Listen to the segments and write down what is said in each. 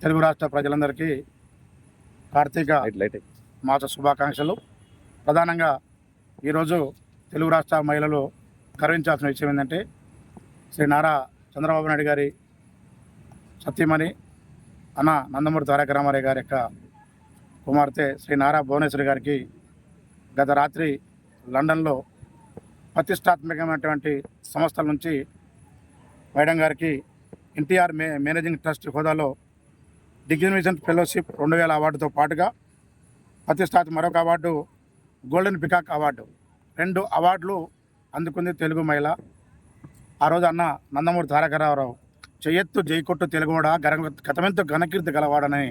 తెలుగు రాష్ట్ర ప్రజలందరికీ కార్తీక మాస శుభాకాంక్షలు. ప్రధానంగా ఈరోజు తెలుగు రాష్ట్ర మహిళలు గర్వించాల్సిన విషయం ఏంటంటే శ్రీ నారా చంద్రబాబు నాయుడు గారి సత్యమణి అన్న నందమూరి తారక రామారావు గారి యొక్క కుమార్తె శ్రీ నారా భువనేశ్వరి గారికి గత రాత్రి లండన్లో ప్రతిష్టాత్మకమైనటువంటి సంస్థల నుంచి మేడం గారికి ఎన్టీఆర్ మే మేనేజింగ్ ట్రస్ట్ హోదాలో డిగ్నిషన్ ఫెలోషిప్ రెండు వేల అవార్డుతో పాటుగా ప్రతిష్టాత మరొక అవార్డు గోల్డెన్ పికాక్ అవార్డు. రెండు అవార్డులు అందుకుంది తెలుగు మహిళ. ఆ రోజు అన్న నందమూరి తారక రామారావు చెయ్యెత్తు జైకొట్టు తెలుగువాడ గర గతమెంతో ఘనకీర్తి గలవాడని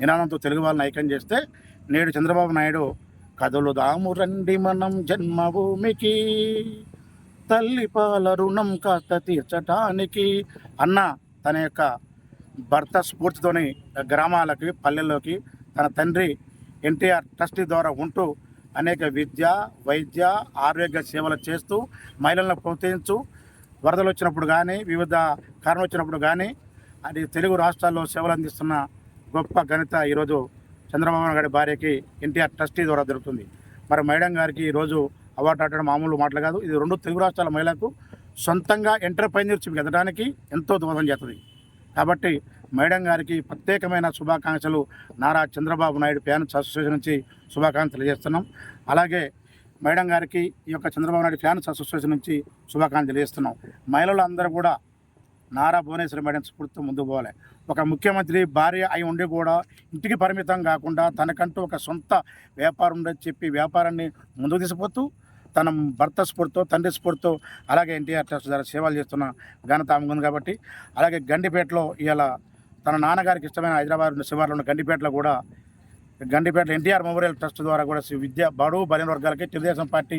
నినాదంతో తెలుగు వాళ్ళని ఐక్యం చేస్తే నేడు చంద్రబాబు నాయుడు కథలు దాము రండి మనం జన్మభూమికి తల్లి పాల రుణం కాస్త తీర్చటానికి అన్న తన యొక్క భర్త స్ఫూర్తితోని గ్రామాలకి పల్లెల్లోకి తన తండ్రి ఎన్టీఆర్ ట్రస్టీ ద్వారా ఉంటూ అనేక విద్య వైద్య ఆరోగ్య సేవలు చేస్తూ మహిళలను ప్రోత్సహించు వరదలు వచ్చినప్పుడు కానీ వివిధ కారణం వచ్చినప్పుడు కానీ అది తెలుగు రాష్ట్రాల్లో సేవలు అందిస్తున్న గొప్ప ఘనత ఈరోజు చంద్రబాబు నాయుడు గారి భార్యకి ఎన్టీఆర్ ట్రస్టీ ద్వారా దొరుకుతుంది. మరి మేడం గారికి ఈరోజు అవార్డు ఆడటం మామూలు మాటలు కాదు. ఇది రెండు తెలుగు రాష్ట్రాల మహిళలకు సొంతంగా ఎంటర్ప్రైనర్షిప్ ఎదడానికి ఎంతో దోహదం చేస్తుంది. కాబట్టి మేడం గారికి ప్రత్యేకమైన శుభాకాంక్షలు నారా చంద్రబాబు నాయుడు ఫ్యాన్స్ అసోసియేషన్ నుంచి శుభాకాంక్షలు తెలియజేస్తున్నాం. అలాగే మేడం గారికి ఈ యొక్క చంద్రబాబు నాయుడు ఫ్యాన్స్ అసోసియేషన్ నుంచి శుభాకాంక్షలు తెలియజేస్తున్నాం. మహిళలు అందరూ కూడా నారా భువనేశ్వరి మేడం స్ఫూర్తితో ముందుకు పోవాలి. ఒక ముఖ్యమంత్రి భార్య అయి ఉండి కూడా ఇంటికి పరిమితం కాకుండా తనకంటూ ఒక సొంత వ్యాపారం ఉండదు చెప్పి వ్యాపారాన్ని ముందుకు తీసుకుపోతూ తన భర్త స్ఫూర్తితో తండ్రి స్ఫూర్తితో అలాగే ఎన్టీఆర్ ట్రస్ట్ ద్వారా సేవలు చేస్తున్న ఘనత ఆమెకు ఉంది కాబట్టి అలాగే గండిపేటలో ఇవాళ తన నాన్నగారికి ఇష్టమైన హైదరాబాద్ శివార్లో ఉన్న గండిపేటలో కూడా గండిపేట ఎన్టీఆర్ మెమోరియల్ ట్రస్ట్ ద్వారా కూడా శ్రీ విద్య బడుగు బలిన వర్గాలకి తెలుగుదేశం పార్టీ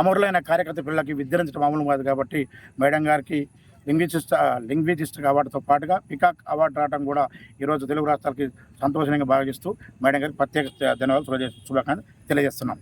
అమరులైన కార్యకర్త పిల్లలకి విద్యరించడం మామూలు కాదు కాబట్టి మేడం గారికి లింగ్విజిస్ట్ లింగ్విజిస్ట్ అవార్డుతో పాటుగా పికాక్ అవార్డు రావడం కూడా ఈరోజు తెలుగు రాష్ట్రాలకి సంతోషంగా భావిస్తూ మేడం గారికి ప్రత్యేక ధన్యవాదాలు శుభాకాంక్షలు తెలియజేస్తున్నాం.